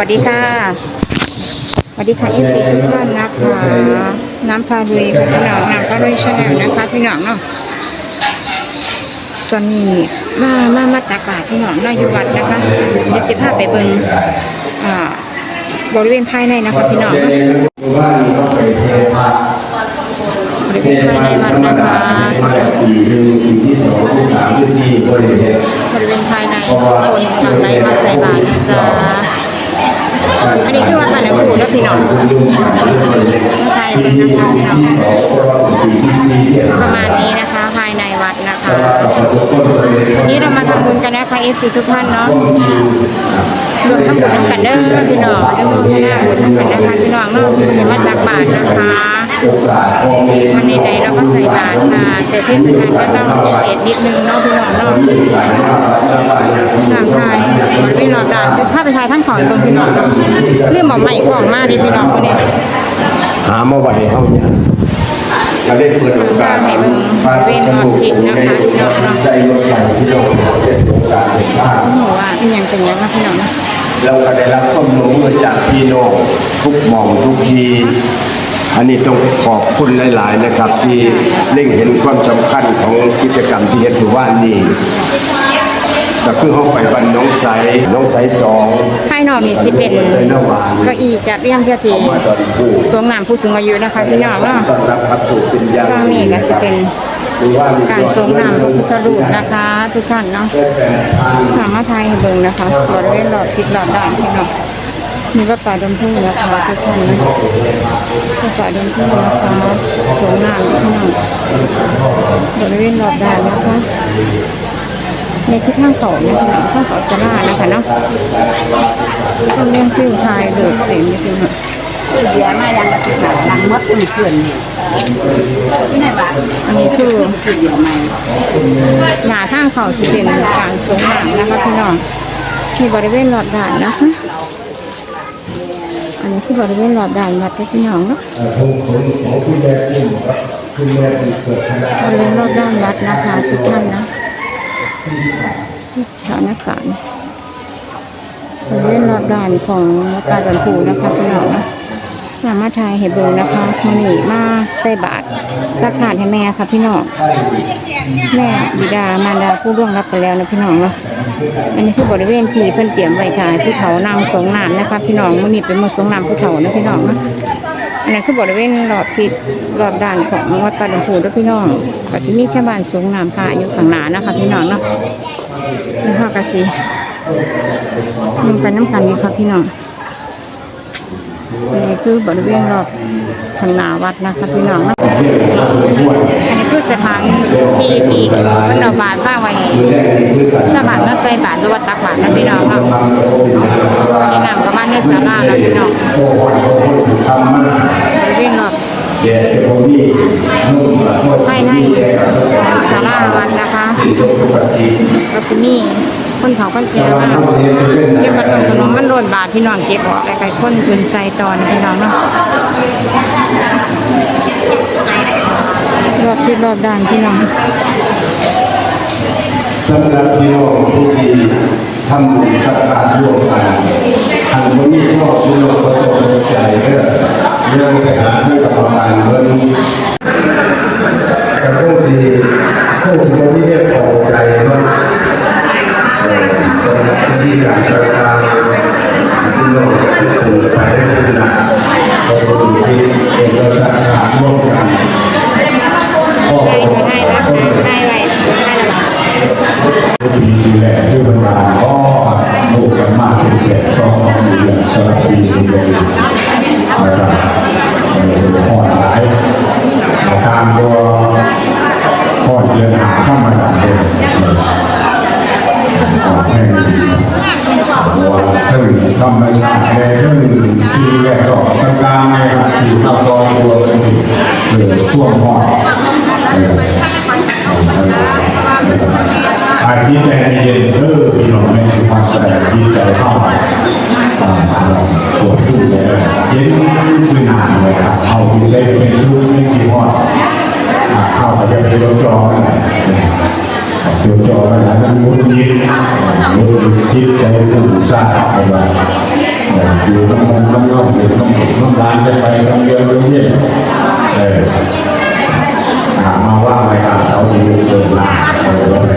วัสดีค่ะ สวัสดีค่ะเอฟซีทุกท่านนะคะ น้ำพาดุยค่ะพี่น้องน้ำพาดุยชาแนลนะคะพี่น้องเนาะตอนนี้มามามาตากบาตรพี่น้องนาอยู่วัดนะคะมีสิบห้าไปเบิ่งอ่าบริเวณภายในนะคะพี่น้องบ้านก็ไปเทพาบริเวณภายในวัดนะคะมาปีหนึ่งปีที่สองที่สามที่สี่ก็เลยเฮ็ดบริเวณภายในคนทางในมาใส่บาตรนะจ้า อันนี้คือวัดบ้านน้ำผูนะพี่น้องใช่ปีนี้ปีที่สองก็ว่าเป็นปีที่สี่ที่ประมาณนี้นะคะภายในวัดนะคะนี่เรามาทำบุญกันนะคะเอฟซีทุกท่านเนาะรวมทั้งหมดทั้งกันเด้อพี่น้องเด้อพี่น้องบุญทั้งกันนะคะพี่น้องเนาะจะมาจากบาทนะคะ วันนี้ใดเราก็ใส่บาทค่ะแต่เทศกาลก็ต้องพิเศษนิดนึงเนาะพี่น้องเนาะมีหลายว่าหลายอย่างทางไทยมันไม่รอดาจะภาพไปถ่ายทั้งของตรงพี่น้องเนาะเรื่องบอกใหม่ของมาดิพี่น้องคนนี้หามาไว้ให้เฮาเนี่ยก็ได้เปิดโอกาสพาจมูกใส่รถใหม่ที่เราได้สงการเสร็จบ้างโอ้โหว่าเป็นยังเป็นยังนะพี่น้องนะเราก็ได้รับความร่วมมือจากพี่น้องทุกหม่องทุกที อันนี้ต้องขอบคุณหลาย ๆ นะครับ ที่เล็งเห็นความสำคัญของกิจกรรมที่เห็นอยู่ว่านนี้ก็คือห้องไปบ้านน้องใสน้องใสสองภายนอกนี่สิเป็นใสหน้าหวานเก็อีจัดเรียงเพื่อจีมาตอนผู้สวงนามผู้สูงอายุนะคะพี่น้องเนาะต้อนรับครับสู่เป็นยาข้างนี้ก็สิเป็นหรือว่ามีการทรงนามพระพุทธรูปนะคะ ทุกท่านเนาะแค่แปดพันถามมาไทยให้เบิ่งนะคะบริเวณหลอดทิศหลอดด่านพี่น้อง มีวัดป่าดมทุ่งนะคะทุกท่านนะวัดป่าดมทุ่งนะคะสงนามพี่น้องบริเวณหลอดด่านนะคะในคือทางเขานะคะทางเขาจะล่านะคะเนาะต้องเลี้ยงชื่อไทยเดือดเต็มจริงๆค่ะเสียมายังกระติกหลังมดตื่นเกินที่ไหนบ้างอันนี้คือคือเดียวไหมหนาทางเขาสิเป็นการสงนามนะคะพี่น้องที่บริเวณหลอดด่านนะคะ อันนี้คือบริเวณหลอดด่านวัดพี่น้องเนาะของของของคุณแม่คุณครับคุณแม่คุณเกิดขนาดบริเวณรอบด้านวัดนะคะทุกท่านนะที่สถานการณ์บริเวณรอบด้านของวัดป่าดอนผูนะคะพี่น้องนะ สามารถถ่ายเห็นเบิงนะคะมานี่มาใส่บาตรสักขาดให้แม่ค่ะพี่น้องแม่บิดามารดาผู้ร่วงรับไปแล้วนะพี่น้องเนาะอันนี้คือบริเวณที่เพิ่นเตรียมไว้ค่ะผู้เฒ่านางสงน้ำนะคะพี่น้องมื้อนี้เป็นมือสงน้ำผู้เฒ่านะพี่น้องนะอันนั้นคือบริเวณรอบทิศรอบด้านของวัดปาดงพูด้วยพี่น้องกสิมีชาวบ้านสงน้ำพาอยู่ข้างหน้านะคะพี่น้องเนาะนี่ค่ะกสิมันไปน้ำกันนี่ค่ะพี่น้อง นี่คือบริเวณรอบข้างนาวัดนะคะพี่น้องนะอันนี้คือสถานที่ที่เพิ่นเอาบาตรบ้างไว้ชาวบ้านมาใส่บาตรหรือว่าตักบาตรนะพี่น้องเนาะที่นำกับบ้านในศาลาแล้วพี่น้องโอ้โหคนทำมาบริเวณรอบเดี๋ยวจะผมนี่นุ่มแบบว่าภายในที่แดงกับของศาลาวัดนะคะกปกติก็สิมี คนเขาคนแก่มากเก็บขนมขนมมันโดนบาทพี่น้องเก็บออกไกลๆคนคืนใส่ตอนพี่น้องเนาะรอบที่รอบด้านพี่น้องสำหรับพี่น้องผู้ที่ทำบุญสักการร่วมกันทางคนที่ชอบพี่น้องก็ต้องใจเด้อเรื่องไปหาท่านกรรมการเบิ่ รับที่การประการพี่น้องที่ถูกไปได้คุณนะก็ต้องที่เป็นสักการร่วมกันพ่อได้ก็ได้นะคะได้ไว้ได้ละบาทปีที่แล้วที่มันมาก็ลูกกันมากเป็นเกียรติชอบของเรียนสลับปีเลยนะครับออพ่อหลายอาการก็พ่อเรียนหาเข้ามาดังเลย ขอให้ว่าถึงธรรมชาติแม่ถึงซีแรกก็กลางๆในครับที่ทำรองตัวกันเออช่วงพ่อเอาทิตย์ใจเย็นเออพี่น้องไม่สุภาพแต่ที่ใจเข้าอ่าปวดขึ้นเลยเย็นคือนานเลยครับเอาไปใช้เป็นชุดไม่ชีพอด กัว่าอยู่ต้องมัต้องยอดอยู่ต้องต้องร้านจะไปต้องเยอะเนี่ยๆเออถามาว่าไม่ตามเสาที่เดินมาเออ